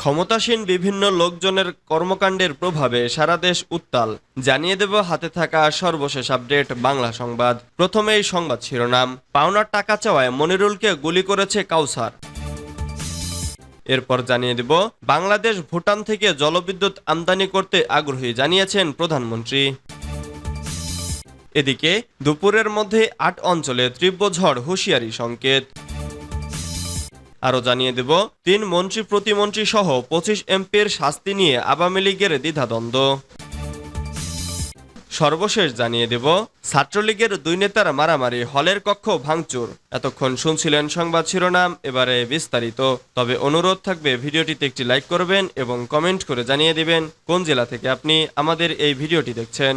ক্ষমতাসীন বিভিন্ন লোকজনের কর্মকাণ্ডের প্রভাবে সারা দেশ উত্তাল। জানিয়ে দেব হাতে থাকা সর্বশেষ আপডেট বাংলা সংবাদ। প্রথমেই সংবাদ শিরোনাম। পাওনার টাকা চাওয়ায় মনিরুলকে গুলি করেছে কাউসার। এরপর জানিয়ে দেব, বাংলাদেশ ভুটান থেকে জলবিদ্যুৎ আমদানি করতে আগ্রহী জানিয়েছেন প্রধানমন্ত্রী। এদিকে, দুপুরের মধ্যে আট অঞ্চলে তীব্র ঝড়, হুঁশিয়ারি সংকেত। আরও জানিয়ে দেব, তিন মন্ত্রী প্রতিমন্ত্রী সহ পঁচিশ এমপির শাস্তি নিয়ে আওয়ামী লীগের দ্বিধাদ্বন্দ্ব। সর্বশেষ জানিয়ে দেব, ছাত্রলীগের দুই নেতার মারামারি, হলের কক্ষ ভাঙচুর। এতক্ষণ শুনছিলেন সংবাদ শিরোনাম, এবারে বিস্তারিত। তবে অনুরোধ থাকবে, ভিডিওটিতে একটি লাইক করবেন এবং কমেন্ট করে জানিয়ে দিবেন কোন জেলা থেকে আপনি আমাদের এই ভিডিওটি দেখছেন।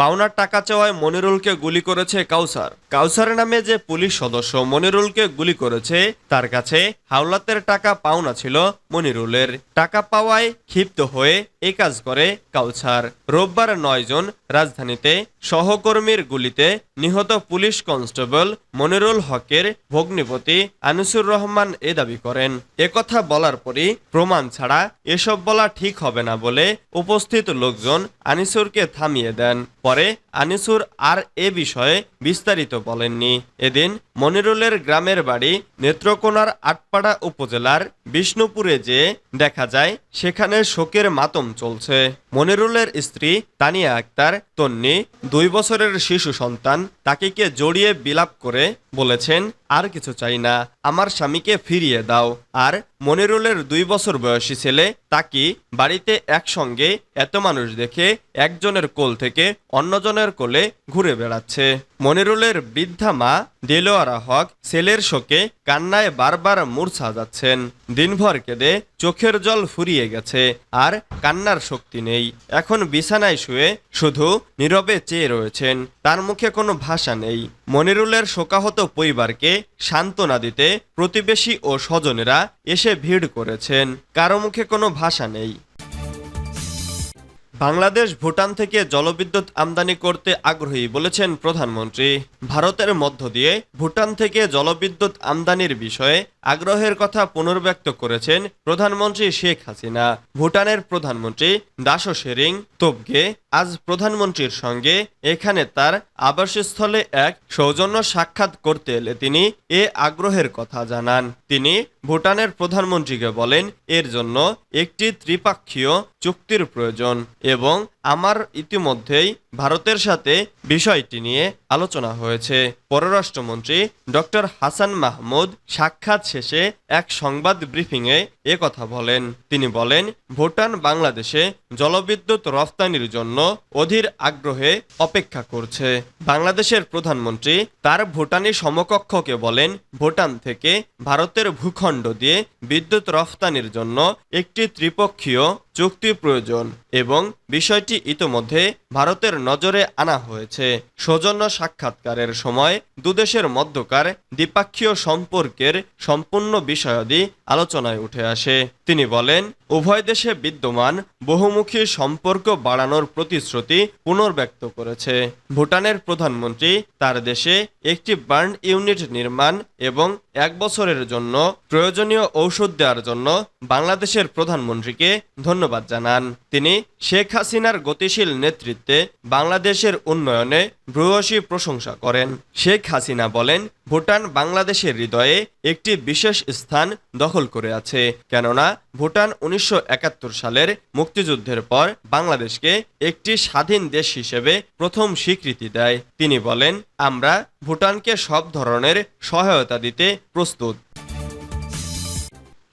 পাওনার টাকা চাওয়ায় মনিরুলকে গুলি করেছে কাউসার। কাউসার নামে যে পুলিশ সদস্য মনিরুলকে গুলি করেছে, তার কাছে হাওলাতের টাকা পাওনা ছিল মনিরুলের। টাকা পাওয়ায় ক্ষিপ্ত হয়ে এ কাজ করে কাউসার। রোববার নয় জন রাজধানীতে সহকর্মীর গুলিতে নিহত পুলিশ কনস্টেবল মনিরুল হকের ভগ্নিপতি আনিসুর রহমান এ দাবি করেন। একথা বলার পরই প্রমাণ ছাড়া এসব বলা ঠিক হবে না বলে উপস্থিত লোকজন আনিসুরকে থামিয়ে দেন। পরে আনিসুর আর এ বিষয়ে বিস্তারিত বলেননি এদিন মনিরুলের গ্রামের বাড়ি নেত্রকোনার আটপাড়া উপজেলার বিষ্ণুপুরে যে দেখা যায়, সেখানে শোকের মাতম চলছে। মনিরুলের স্ত্রী তানিয়া আক্তার, তন্নি, দুই বছরের শিশু সন্তান, তাকিকে জড়িয়ে বিলাপ করে বলেছেন, আর কিছু চাই না, আমার স্বামীকে ফিরিয়ে দাও। আর মনিরুলের দুই বছর বয়সী ছেলে তাকি বাড়িতে একসঙ্গে এত মানুষ দেখে একজনের কোল থেকে অন্যজনের কোলে ঘুরে বেড়াচ্ছে। মনিরুলের বৃদ্ধা মা দেলোয়ারা হক, ছেলের শোকে কান্নায় বারবার মূর্ছা যাচ্ছেন দিনভর কেঁদে চোখের জল ফুরিয়ে গেছে, আর কান্নার শক্তি নেই। এখন বিছানায় শুয়ে শুধু নীরবে চেয়ে রয়েছেন, তার মুখে কোনো ভাষা নেই। মনিরুলের শোকাহত পরিবারকে সান্ত্বনা দিতে প্রতিবেশী ও স্বজনেরা এসে ভিড় করেছেন, কারও মুখে কোনো ভাষা নেই। বাংলাদেশ ভুটান থেকে জলবিদ্যুৎ আমদানি করতে আগ্রহী বলেছেন প্রধানমন্ত্রী। ভারতের মধ্য দিয়ে ভুটান থেকে জলবিদ্যুৎ আমদানির বিষয়ে আগ্রহের কথা পুনর্ব্যক্ত করেছেন প্রধানমন্ত্রী শেখ হাসিনা, ভুটানের প্রধানমন্ত্রী দাসো শেরিং, তোপগে আজ প্রধানমন্ত্রীর সঙ্গে এখানে তার আবাসস্থলে এক সৌজন্য সাক্ষাৎ করতে এলে তিনি এ আগ্রহের কথা জানান। তিনি ভুটানের প্রধানমন্ত্রীকে বলেন, এর জন্য একটি ত্রিপাক্ষীয় চুক্তির প্রয়োজন এবং আমার ইতিমধ্যেই ভারতের সাথে বিষয়টি নিয়ে আলোচনা হয়েছে। পররাষ্ট্রমন্ত্রী ডক্টর হাসান মাহমুদ সাক্ষাৎ শেষে এক সংবাদ ব্রিফিংয়ে এ কথা বলেন। তিনি বলেন, ভুটান বাংলাদেশে জলবিদ্যুৎ রফতানির জন্য অধীর আগ্রহে অপেক্ষা করছে। বাংলাদেশের প্রধানমন্ত্রী তার ভুটানি সমকক্ষকে বলেন, ভুটান থেকে ভারতের ভূখণ্ড দিয়ে বিদ্যুৎ রফতানির জন্য একটি ত্রিপক্ষীয় চুক্তি প্রয়োজন এবং বিষয়টি ইতোমধ্যে ভারতের নজরে আনা হয়েছে। সৌজন্য সাক্ষাৎকারের সময় দুদেশের মধ্যকার দ্বিপাক্ষীয় সম্পর্কের সম্পূর্ণ বিষয়াদি আলোচনায় উঠে আসে। তিনি বলেন, উভয় দেশে বিদ্যমান বহুমুখী সম্পর্ক বাড়ানোর প্রতিশ্রুতি পুনর্ব্যক্ত করেছে। ভুটানের প্রধানমন্ত্রী তার দেশে একটি বার্ন ইউনিট নির্মাণ এবং এক বছরের জন্য প্রয়োজনীয় ঔষধ দেওয়ার জন্য বাংলাদেশের প্রধানমন্ত্রীকে ধন্যবাদ জানান। তিনি শেখ হাসিনার গতিশীল নেতৃত্বে বাংলাদেশের উন্নয়নে ভূয়সী প্রশংসা করেন। শেখ হাসিনা বলেন, ভুটান বাংলাদেশের হৃদয়ে একটি বিশেষ স্থান দখল করে আছে। কেননা, ভুটান উনিশশো একাত্তর সালের মুক্তিযুদ্ধের পর বাংলাদেশকে একটি স্বাধীন দেশ হিসেবে প্রথম স্বীকৃতি দেয়। তিনি বলেন, আমরা ভুটানকে সব ধরনের সহায়তা দিতে প্রস্তুত।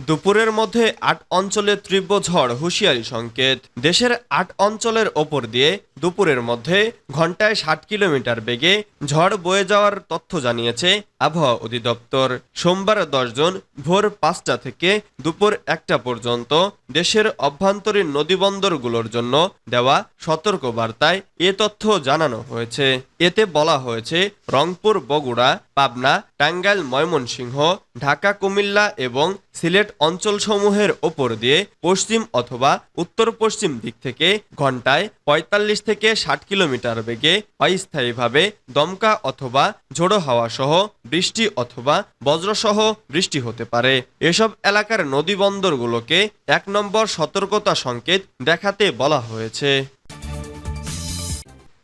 দুপুরের মধ্যে আট অঞ্চলে তীব্র ঝড়, হুঁশিয়ারি সংকেত। দেশের আট অঞ্চলের ওপর দিয়ে দুপুরের মধ্যে ঘন্টায় ষাট কিলোমিটার বেগে ঝড় বয়ে যাওয়ার তথ্য জানিয়েছে আবহাওয়া অধিদপ্তর, সোমবার দশ জন ভোর পাঁচটা থেকে দুপুর একটা পর্যন্ত দেশের অভ্যন্তরীণ নদীবন্দরগুলোর জন্য দেওয়া সতর্ক বার্তায় এ তথ্য জানানো হয়েছে। এতে বলা হয়েছে, রংপুর, বগুড়া, পাবনা, টাঙ্গাইল, ময়মনসিংহ, ঢাকা, কুমিল্লা এবং সিলেট অঞ্চলসমূহের ওপর দিয়ে পশ্চিম অথবা উত্তর পশ্চিম দিক থেকে ঘন্টায় পঁয়তাল্লিশ থেকে ষাট কিলোমিটার বেগে অস্থায়ীভাবে দমকা অথবা ঝোড়ো হাওয়া সহ বৃষ্টি অথবা বজ্রসহ বৃষ্টি হতে পারে। এসব এলাকার নদী বন্দরগুলোকে এক নম্বর সতর্কতা সংকেত দেখাতে বলা হয়েছে।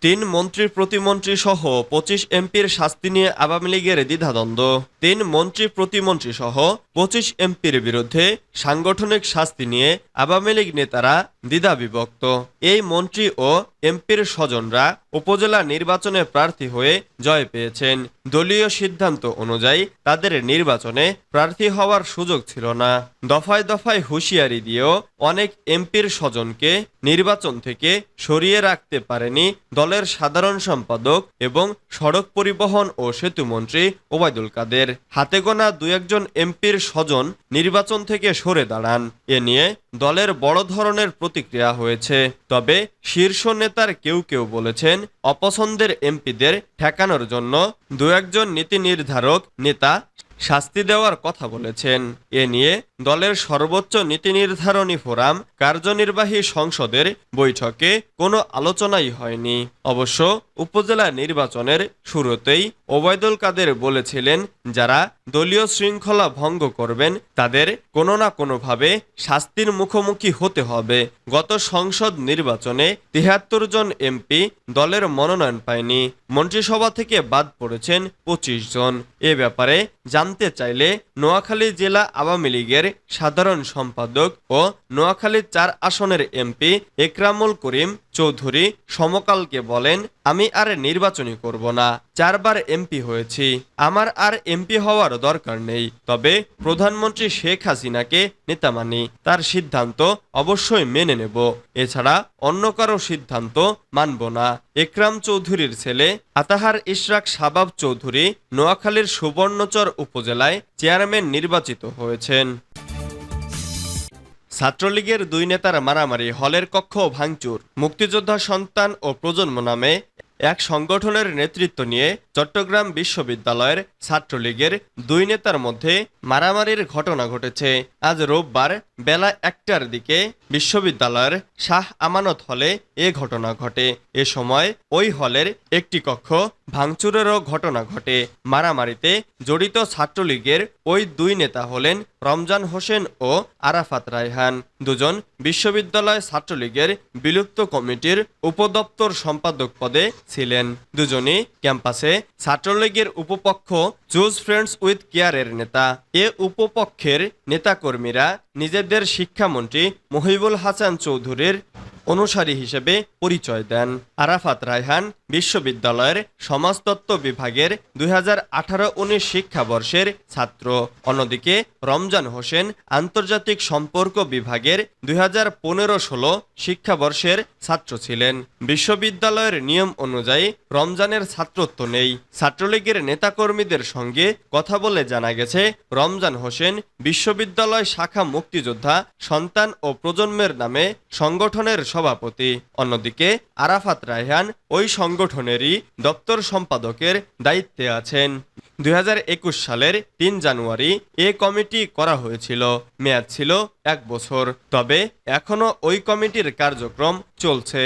তিন মন্ত্রী প্রতিমন্ত্রী সহ পঁচিশ এমপির শাস্তি নিয়ে আওয়ামী লীগের দ্বিধাদ্বন্দ্ব। তিন মন্ত্রী প্রতিমন্ত্রী সহ পঁচিশ এমপির বিরুদ্ধে সাংগঠনিক শাস্তি নিয়ে আওয়ামী লীগ নেতারা দ্বিধা বিভক্ত। এই মন্ত্রী ও এমপির স্বজনরা উপজেলা নির্বাচনে প্রার্থী হয়ে জয় পেয়েছেন। দলীয় সিদ্ধান্ত অনুযায়ী তাদের নির্বাচনে প্রার্থী হওয়ার সুযোগ ছিল না। দফায় দফায় হুঁশিয়ারি দিয়েও অনেক এমপির স্বজনকে নির্বাচন থেকে সরিয়ে রাখতে পারেনি দলের সাধারণ সম্পাদক এবং সড়ক পরিবহন ও সেতুমন্ত্রী ওবায়দুল কাদের। হাতে গোনা দু একজন এমপির স্বজন নির্বাচন থেকে সরে দাঁড়ান। এ নিয়ে দলের বড় ধরনের প্রতিক্রিয়া হয়েছে। তবে শীর্ষ নেতার কেউ কেউ বলেছেন, অপছন্দের এমপিদের ঠেকানোর জন্য দু একজন নীতি নির্ধারক নেতা শাস্তি দেওয়ার কথা বলেছেন। এ নিয়ে দলের সর্বোচ্চ নীতি নির্ধারণী ফোরাম কার্যনির্বাহী সংসদের বৈঠকে কোনো আলোচনাই হয়নি। অবশ্য উপজেলা নির্বাচনের শুরুতেই ওবায়দুল কাদের বলেছিলেন, যারা দলীয় শৃঙ্খলা ভঙ্গ করবেন, তাদের কোনো না কোনোভাবে শাস্তির মুখোমুখি হতে হবে। গত সংসদ নির্বাচনে তিহাত্তর জন এমপি দলের মনোনয়ন পায়নি। মন্ত্রিসভা থেকে বাদ পড়েছেন পঁচিশ জন। এ ব্যাপারে জানতে চাইলে নোয়াখালী জেলা আওয়ামী লীগের সাধারণ সম্পাদক ও নোয়াখালী চার আসনের এমপি একরামুল করিম চৌধুরী সমকালকে বলেন, আমি আর নির্বাচনী করব না। চারবার এমপি হয়েছি। আমার আর এমপি হওয়ার দরকার নেই। তবে প্রধানমন্ত্রী শেখ হাসিনাকে নেতা মানি। তার সিদ্ধান্ত অবশ্যই মেনে নেব। এছাড়া অন্য কারও সিদ্ধান্ত মানব না। একরাম চৌধুরীর ছেলে আতাহার ইশরাক শাবাব চৌধুরী নোয়াখালীর সুবর্ণচর উপজেলায় চেয়ারম্যান নির্বাচিত হয়েছেন। ছাত্রলীগের দুই নেতার মারামারি, হলের কক্ষ ভাঙচুর, মুক্তিযোদ্ধা সন্তান ও প্রজন্ম নামে এক সংগঠনের নেতৃত্ব নিয়ে চট্টগ্রাম বিশ্ববিদ্যালয়ের ছাত্রলীগের দুই নেতার মধ্যে মারামারির ঘটনা ঘটেছে। আজ রোববার বেলা একটার দিকে বিশ্ববিদ্যালয়ের শাহ আমানত হলে এ ঘটনা ঘটে। এ সময় ওই হলের একটি কক্ষ ভাঙচুরেরও ঘটনা ঘটে। মারামারিতে জড়িত ছাত্রলীগের ওই দুই নেতা হলেন রমজান হোসেন ও আরাফাত রায়হান। দুজন বিশ্ববিদ্যালয় ছাত্রলীগের বিলুপ্ত কমিটির উপদপ্তর সম্পাদক পদে ছিলেন। দুজনই ক্যাম্পাসে ছাত্রলীগের উপপক্ষ চুজ ফ্রেন্ডস উইথ কেয়ারের নেতা। এ উপপক্ষের নেতাকর্মীরা নিজেদের শিক্ষামন্ত্রী মহিবুল হাসান চৌধুরীর অনুসারী হিসেবে পরিচয় দেন আরাফাত রায়হান বিশ্ববিদ্যালয়ের সমাজতত্ত্ব বিভাগের দুই হাজার আঠারো উনিশ শিক্ষাবর্ষের ছাত্র। অন্যদিকে রমজান হোসেন আন্তর্জাতিক সম্পর্ক বিভাগের দুই হাজার পনেরো ষোলো শিক্ষাবর্ষের ছাত্র ছিলেন। বিশ্ববিদ্যালয়ের নিয়ম অনুযায়ী রমজানের ছাত্রত্ব নেই। ছাত্রলীগের নেতাকর্মীদের সঙ্গে কথা বলে জানা গেছে, রমজান হোসেন বিশ্ববিদ্যালয় শাখা মুক্তিযোদ্ধা, সন্তান ও প্রজন্মের নামে সংগঠনের সভাপতি। অন্যদিকে আরাফাত রায়হান ওই সংগঠনেরই দপ্তর সম্পাদকের দায়িত্বে আছেন। দুই হাজার একুশ সালের তিন জানুয়ারি এ কমিটি করা হয়েছিল। মেয়াদ ছিল এক বছর। তবে এখনও ওই কমিটির কার্যক্রম চলছে।